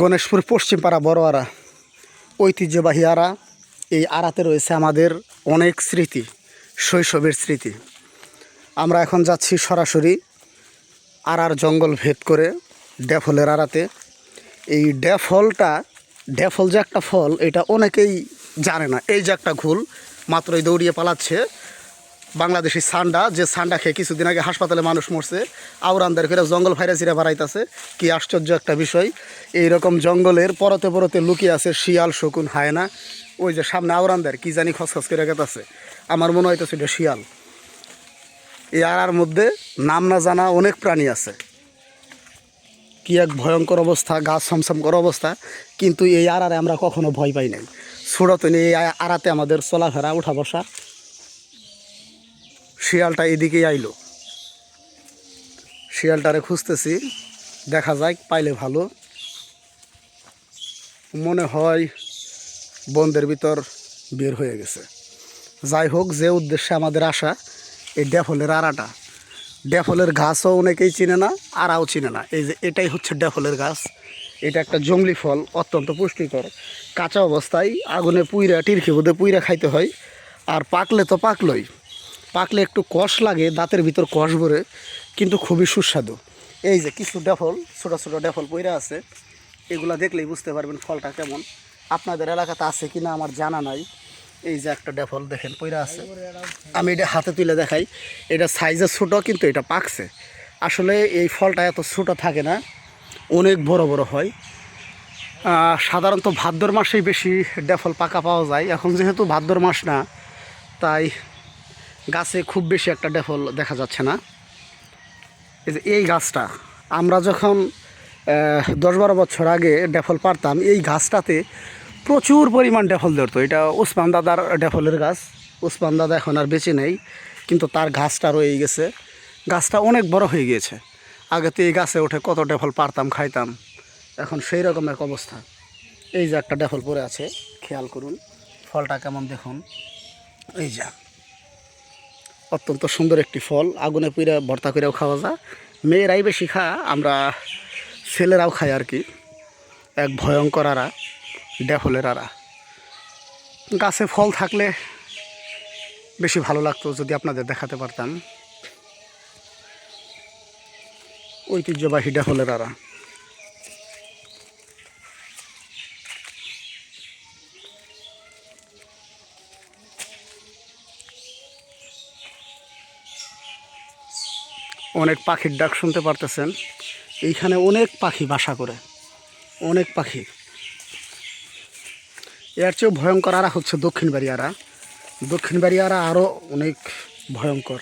গণেশপুর পশ্চিমপাড়া বড়োয়ারা ঐতিহ্যবাহী আরা। এই আড়াতে রয়েছে আমাদের অনেক স্মৃতি, শৈশবের স্মৃতি। আমরা এখন যাচ্ছি সরাসরি আড়ার জঙ্গল ভেদ করে ড্যাফলের আড়াতে এই ড্যাফলটা, ড্যাফল যে একটা ফল, এটা অনেকেই জানে না। এই যে একটা ঘুল, মাত্রই দৌড়িয়ে পালাচ্ছে। বাংলাদেশি সান্ডা, যে সান্ডা খেয়ে কিছুদিন আগে হাসপাতালে মানুষ মরছে আউরান্দার করে জঙ্গল ভাইরাসিরা বাড়াইতেছে। কি আশ্চর্য একটা বিষয় এই রকম জঙ্গলের পরতে পরতে লুকিয়ে আছে শিয়াল শকুন হায়না। ওই যে সামনে আউরান্দার কি জানি খসখস করে গেতাছে। আমার মনে হইতেছে এটা শিয়াল। এই আড়ার মধ্যে নাম না জানা অনেক প্রাণী আছে। কি এক ভয়ঙ্কর অবস্থা গাছ সমসমকর অবস্থা, কিন্তু এই আড়ারে আমরা কখনো ভয় পাই নাই। নিয়ে এই আড়াতে আমাদের চলাফেরা উঠা বসা শিয়ালটা এদিকেই আইলো। শিয়ালটারে খুঁজতেছি, দেখা যায় পাইলে ভালো। মনে হয় বন্ধের ভিতর বের হয়ে গেছে। যাই হোক, যে উদ্দেশ্যে আমাদের আসা এই ড্যাফলের আড়াটা। ড্যাফলের গাছও অনেকেই চিনে না, আড়াও চিনে না। এই যে এটাই হচ্ছে ড্যাফলের গাছ। এটা একটা জঙ্গলি ফল, অত্যন্ত পুষ্টিকর। কাঁচা অবস্থায় আগুনে পুইরা, টিরখি বোধে পুইরা খাইতে হয়। আর পাকলে তো পাকলই। পাকলে একটু কষ লাগে, দাঁতের ভিতর কষ ভরে, কিন্তু খুবই সুস্বাদু। এই যে কিছু ড্যাফল ছোটো ছোটো ডেফল পইরা আছে, এগুলা দেখলেই বুঝতে পারবেন ফলটা কেমন। আপনাদের এলাকাতে আছে কি না আমার জানা নাই। এই যে একটা ড্যাফল দেখেন, পইরা আছে। আমি এটা হাতে তুলে দেখাই। এটা সাইজে ছোটো, কিন্তু এটা পাকছে। আসলে এই ফলটা এত ছোটো থাকে না, অনেক বড় বড় হয়। সাধারণত ভাদ্র মাসেই বেশি ড্যাফল পাকা পাওয়া যায়। এখন যেহেতু ভাদ্র মাস না, তাই গাছে খুব বেশি একটা ডেফল দেখা যাচ্ছে না। এই যে এই গাছটা, আমরা যখন দশ বারো বছর আগে ড্যাফল পারতাম, এই গাছটাতে প্রচুর পরিমাণ ডেফল ধরতো। এটা ওসমান দাদার ড্যাফলের গাছ, ওসমান দাদা এখন আর বেঁচে নেই, কিন্তু তার গাছটা রয়ে গেছে। গাছটা অনেক বড় হয়ে গিয়েছে। আগে তো এই গাছে উঠে কত ডেফল পারতাম, খাইতাম। এখন সেই রকম এক অবস্থা। এই যে একটা ডেফল পড়ে আছে, খেয়াল করুন। ফলটা কেমন দেখুন। এই যা। অত্যন্ত সুন্দর একটি ফল। আগুনে পুড়ে ভর্তা করেও খাওয়া যায়। মেয়েরাই বেশি খা, আমরা ছেলেরাও খাই আর কি। এক ভয়ঙ্কর আরা ড্যাফলের আরা। গাছে ফল থাকলে বেশি ভালো লাগতো যদি আপনাদের দেখাতে পারতাম। ঐতিহ্যবাহী ড্যাফলের আরা। অনেক পাখির ডাক শুনতে পারতেছেন। এইখানে অনেক পাখি বাসা করে। অনেক পাখি। এর চেয়েও ভয়ঙ্কর আরা হচ্ছে দক্ষিণ বাড়িয়ারা। দক্ষিণ বাড়িয়ারা আরও অনেক ভয়ঙ্কর।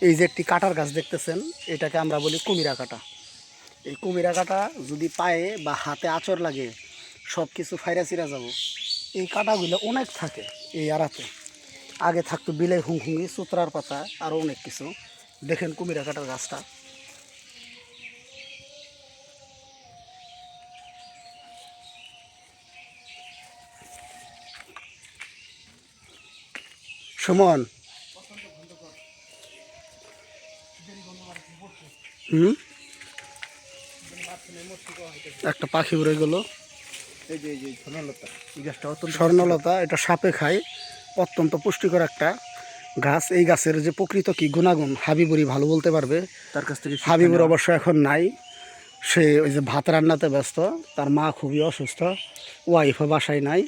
এই যে একটি কাটার গাছ দেখতেছেন, এটাকে আমরা বলি কুমিরা কাটা। এই কুমিরা কাটা যদি পায়ে বা হাতে আচর লাগে সব কিছু ফাইরা চিরা যাব। এই কাটাগুলো অনেক থাকে এই আড়াতে আগে থাকতো বিলে হুংহুঙ্গি সুতরার পাতা, আরও অনেক কিছু। দেখেন কুমিরা কাটার গাছটা। সুমন। হুম? একটা পাখি উড়ে গেল। এই যে এই যে অত্যন্ত স্বর্ণলতা এটা সাপে খায়। অত্যন্ত পুষ্টিকর একটা গাছ এই গাছের যে প্রকৃত কি গুণাগুণ হাবিবুরি ভালো বলতে পারবে। তার কাছ থেকে হাবিবুর অবশ্য এখন নাই। সে ওই যে ভাত রান্নাতে ব্যস্ত তার মা খুবই অসুস্থ ওয়াইফও বাসায় নাই।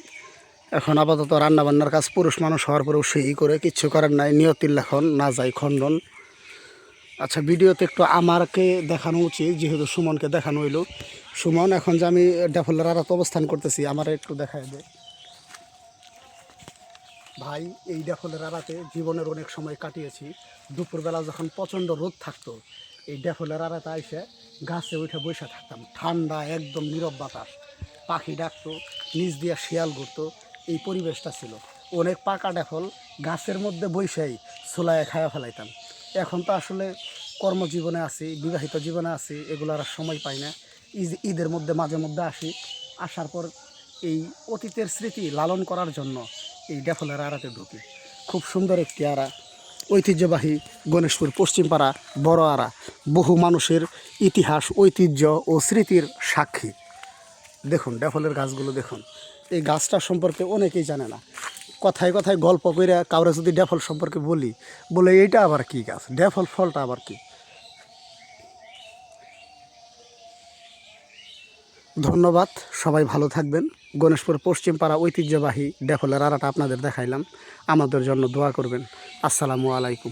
এখন আপাতত রান্নাবান্নার কাজ পুরুষ মানুষ হওয়ার পরেও সেই করে কিচ্ছু করার নাই নিয়তির লেখন না যায় খণ্ডন। আচ্ছা ভিডিওতে একটু আমারকে দেখানো উচিত যেহেতু সুমনকে দেখানো হইল। সুমন এখন যে আমি ডেফলের আড়াত অবস্থান করতেছি আমার একটু দেখায় দে। ভাই, এই ড্যাফলের আড়াতে জীবনের অনেক সময় কাটিয়েছি। দুপুরবেলা যখন প্রচণ্ড রোদ থাকতো, এই ড্যাফলের আড়াতে আইসে গাছে উঠে বসে থাকতাম। ঠান্ডা, একদম নীরব বাতাস। পাখি ডাকতো, নিচ দিয়ে শিয়াল ঘুরতো। এই পরিবেশটা ছিল। অনেক পাকা ড্যাফল গাছের মধ্যে বৈশাই সোলায় খায়া ফেলাইতাম। এখন তো আসলে কর্মজীবনে আছি, বিবাহিত জীবনে আছি, এগুলো আর সময় পাই না। ঈদ- ঈদের মধ্যে মাঝে মধ্যে আসি। আসার পর এই অতীতের স্মৃতি লালন করার জন্য এই ড্যাফলের আড়াতে ঢুকি। খুব সুন্দর একটি আড়া। ঐতিহ্যবাহী গণেশপুর পশ্চিমপাড়া বড় আড়া। বহু মানুষের ইতিহাস, ঐতিহ্য ও স্মৃতির সাক্ষী। দেখুন ড্যাফলের গাছগুলো দেখুন। এই গাছটা সম্পর্কে অনেকেই জানে না। কথায় কথায় গল্প করে কাউরে যদি ড্যাফল সম্পর্কে বলি, বলে এইটা আবার কি গাছ? ড্যাফল ফলটা আবার কি? ধন্যবাদ, সবাই ভালো থাকবেন। গণেশপুর পশ্চিম পাড়া ঐতিহ্যবাহী ডেফলের আড়াটা আপনাদের দেখাইলাম। আমাদের জন্য দোয়া করবেন। আসসালামু আলাইকুম।